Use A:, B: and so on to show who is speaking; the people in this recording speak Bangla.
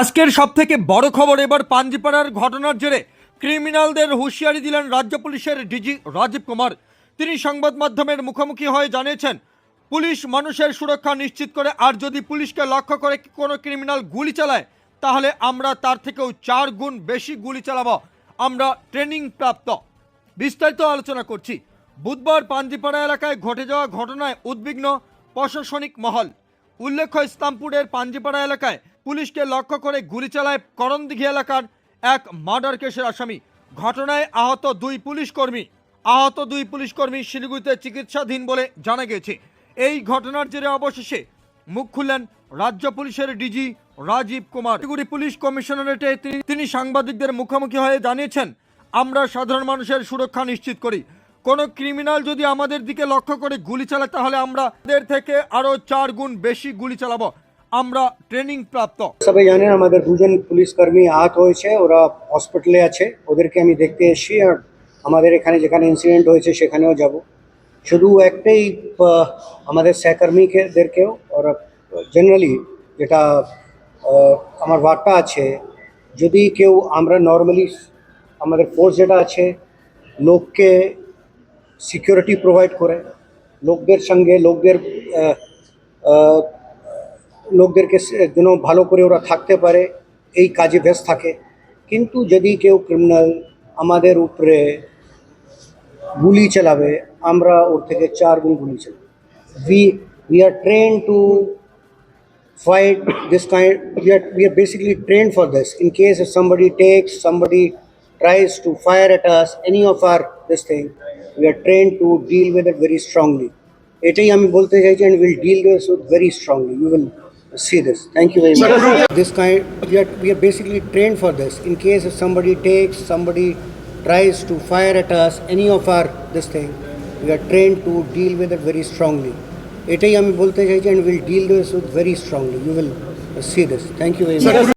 A: আজকের সব থেকে বড় খবর, এবার পাঞ্জিপাড়ার ঘটনার জেরে ক্রিমিনালদের হুঁশিয়ারি দিলেন রাজ্য পুলিশের ডিজি রাজীব কুমার। তিনি সংবাদ মাধ্যমের মুখোমুখি হয়ে জানিয়েছেন, পুলিশ মানুষের সুরক্ষা নিশ্চিত করে, আর যদি পুলিশকে লক্ষ্য করে কোনো ক্রিমিনাল গুলি চালায়, তাহলে আমরা তার থেকেও চার গুণ বেশি গুলি চালাবো। আমরা ট্রেনিং প্রাপ্ত। বিস্তারিত আলোচনা করছি। বুধবার পাঞ্জিপাড়া এলাকায় ঘটে যাওয়া ঘটনায় উদ্বিগ্ন প্রশাসনিক মহল। উল্লেখ্য, ইসলামপুরের পাঞ্জিপাড়া এলাকায় পুলিশকে লক্ষ্য করে গুলি চালায় করণদিঘি এলাকার এক মার্ডার কেসের আসামি। ঘটনায় আহত দুই পুলিশ কর্মী। আহত দুই পুলিশ কর্মী শিলিগুড়িতে চিকিৎসাধীন বলে জানা গেছে। এই ঘটনার জেরে অবশেষে মুখ খুললেন রাজ্য পুলিশের ডিজি রাজীব কুমার। শিলিগুড়ি পুলিশ কমিশনারেটে তিনি সাংবাদিকদের মুখোমুখি হয়ে জানিয়েছেন, আমরা সাধারণ মানুষের সুরক্ষা নিশ্চিত করি। কোনো ক্রিমিনাল যদি আমাদের দিকে লক্ষ্য করে গুলি চালায়, তাহলে আমরা এদের থেকে আরও চার গুণ বেশি গুলি চালাবো। আমরা ট্রেনিং প্রাপ্ত।
B: সবাই জানেন আমাদের দুজন পুলিশ কর্মী আহত হয়েছে, ওরা হসপিটালে আছে। ওদেরকে আমি দেখতে এসেছি আর আমাদের এখানে যেখানে ইনসিডেন্ট হয়েছে সেখানেও যাব। শুধু একটাই আমাদের সহকর্মীদেরকেও ওরা জেনারেলি যেটা আমার বার্তা আছে, যদি কেউ আমরা নর্মালি আমাদের ফোর্স যেটা আছে, লোককে সিকিউরিটি প্রোভাইড করে, লোকদের সঙ্গে, লোকদের লোকদেরকে যেন ভালো করে ওরা থাকতে পারে, এই কাজে ব্যস্ত থাকে। কিন্তু যদি কেউ ক্রিমিনাল আমাদের উপরে গুলি চালাবে, আমরা ওর থেকে চার গুণ গুলি চালাবি। We are train to fight this kind we are we are basically train for this in case if somebody takes somebody tries to fire at us any of are this thing we are train to deal with it very strongly এটাই আমি বলতে চাইছি and will deal with very strongly you will see this thank you very much this kind we are, we are basically trained for this in case if somebody takes somebody tries to fire at us any of our this thing we are trained to deal with it very strongly এটাই আমি বলতে চাইছি and we'll deal this with very strongly you will see this thank you very much